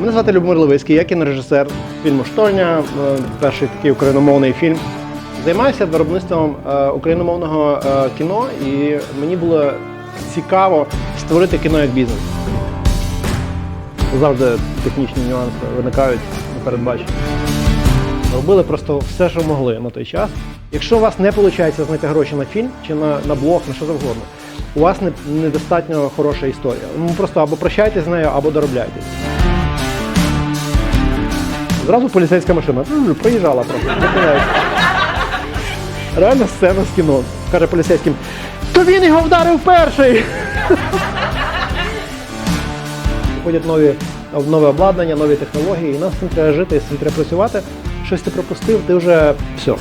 Мене звати Любомир Левицький, я кінорежисер фільму Штольня, е, перший такий україномовний фільм. Займаюся виробництвом е, україномовного е, кіно, і мені було цікаво створити кіно як бізнес. Завжди технічні нюанси виникають непередбачені. Робили просто все, що могли на той час. Якщо у вас не виходить знайти гроші на фільм чи на, на блог, на що завгодно, у вас не, недостатньо хороша історія. Ну просто або прощайтесь з нею, або доробляйте. Зразу поліцейська машина проїжджала просто. Реально сцена з кіно. Каже поліцейським, то він його вдарив перший. Виходять нові, нове обладнання, нові технології, і цим треба жити, з цим треба працювати. Щось ти пропустив, ти вже все.